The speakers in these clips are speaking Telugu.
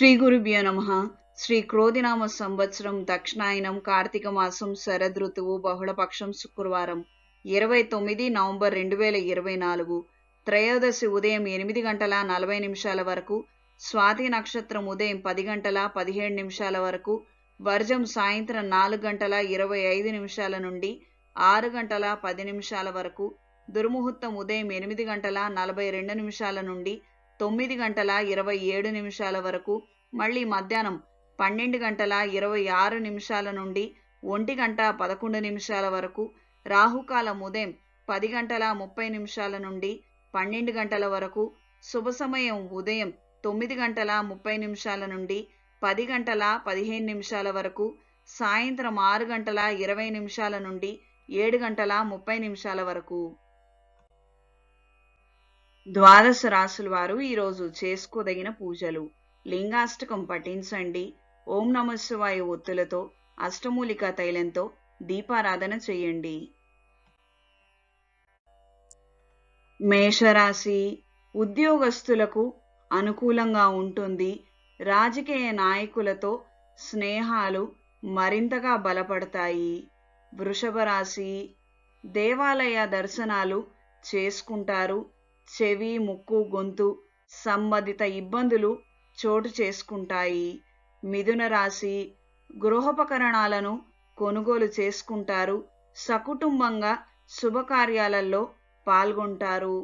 శ్రీ గురుభ్యో నమ. శ్రీ క్రోధినామ సంవత్సరం దక్షిణాయనం కార్తీక మాసం శరదృతువు బహుళపక్షం శుక్రవారం ఇరవై తొమ్మిది నవంబర్ రెండు వేల ఇరవై నాలుగు త్రయోదశి ఉదయం ఎనిమిది గంటల నలభై నిమిషాల వరకు స్వాతి నక్షత్రం ఉదయం పది గంటల పదిహేడు నిమిషాల వరకు వర్జం సాయంత్రం నాలుగు గంటల ఇరవై ఐదు నిమిషాల నుండి ఆరు గంటల పది నిమిషాల వరకు దుర్ముహూర్తం ఉదయం ఎనిమిది గంటల నలభై రెండు నిమిషాల నుండి తొమ్మిది గంటల ఇరవై ఏడు నిమిషాల వరకు మళ్ళీ మధ్యాహ్నం పన్నెండు గంటల ఇరవై ఆరు నిమిషాల నుండి ఒంటి గంట పదకొండు నిమిషాల వరకు రాహుకాలం ఉదయం పది గంటల ముప్పై నిమిషాల నుండి పన్నెండు గంటల వరకు శుభ సమయం ఉదయం తొమ్మిది గంటల ముప్పై నిమిషాల నుండి పది గంటల పదిహేను నిమిషాల వరకు సాయంత్రం ఆరు గంటల ఇరవై నిమిషాల నుండి ఏడు గంటల ముప్పై నిమిషాల వరకు. ద్వాదశ రాసుల వారు ఈరోజు చేసుకోదగిన పూజలు. లింగాష్టకం పఠించండి. ఓం నమ శివాయ ఒత్తులతో అష్టమూలిక తైలంతో దీపారాధన చేయండి. మేషరాశి ఉద్యోగస్తులకు అనుకూలంగా ఉంటుంది. రాజకీయ నాయకులతో స్నేహాలు మరింతగా బలపడతాయి. వృషభ రాశి దేవాలయ దర్శనాలు చేసుకుంటారు. చెవి ముక్కు గొంతు సంబంధిత ఇబ్బందులు చోటు చేసుకుంటాయి. మిథున రాశి గృహోపకరణాలను కొనుగోలు చేసుకుంటారు. సకుటుంబంగా శుభకార్యాలలో పాల్గొంటారు.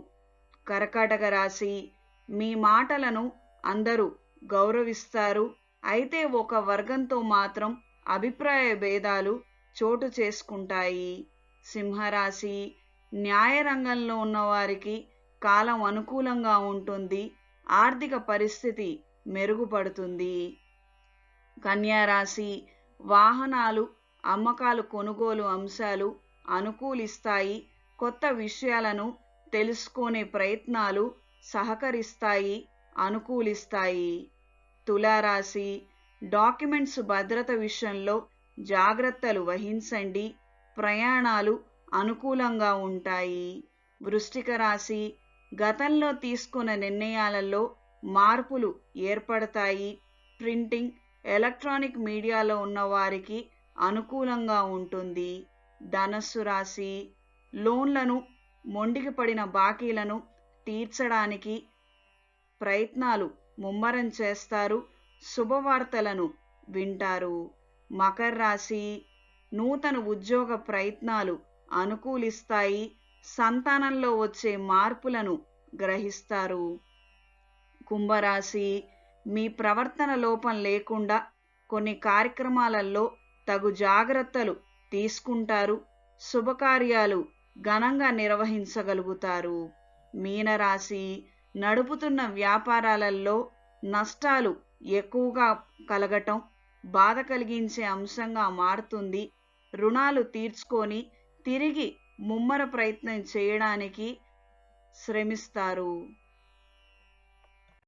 కర్కాటక రాశి మీ మాటలను అందరూ గౌరవిస్తారు. అయితే ఒక వర్గంతో మాత్రం అభిప్రాయ భేదాలు చోటు చేసుకుంటాయి. సింహరాశి న్యాయ రంగంలో ఉన్నవారికి కాలం అనుకూలంగా ఉంటుంది. ఆర్థిక పరిస్థితి మెరుగుపడుతుంది. కన్యారాశి వాహనాలు అమ్మకాలు కొనుగోలు అంశాలు అనుకూలిస్తాయి. కొత్త విషయాలను తెలుసుకునే ప్రయత్నాలు సహకరిస్తాయి అనుకూలిస్తాయి. తులారాశి డాక్యుమెంట్స్ భద్రత విషయంలో జాగ్రత్తలు వహించండి. ప్రయాణాలు అనుకూలంగా ఉంటాయి. వృష్టిక రాశి గతంలో తీసుకున్న నిర్ణయాలలో మార్పులు ఏర్పడతాయి. ప్రింటింగ్ ఎలక్ట్రానిక్ మీడియాలో ఉన్న వారికి అనుకూలంగా ఉంటుంది. ధనస్సు రాశి లోన్లను మొండికి పడిన బాకీలను తీర్చడానికి ప్రయత్నాలు ముమ్మరం చేస్తారు. శుభవార్తలను వింటారు. మకర రాశి నూతన ఉద్యోగ ప్రయత్నాలు అనుకూలిస్తాయి. సంతానంలో వచ్చే మార్పులను గ్రహిస్తారు. కుంభరాశి మీ ప్రవర్తన లోపం లేకుండా కొన్ని కార్యక్రమాలలో తగు జాగ్రత్తలు తీసుకుంటారు. శుభకార్యాలు ఘనంగా నిర్వహించగలుగుతారు. మీనరాశి నడుపుతున్న వ్యాపారాలలో నష్టాలు ఎక్కువగా కలగటం బాధ కలిగించే అంశంగా మారుతుంది. రుణాలు తీర్చుకొని తిరిగి ముమ్మర ప్రయత్నం చేయడానికి శ్రమిస్తారు.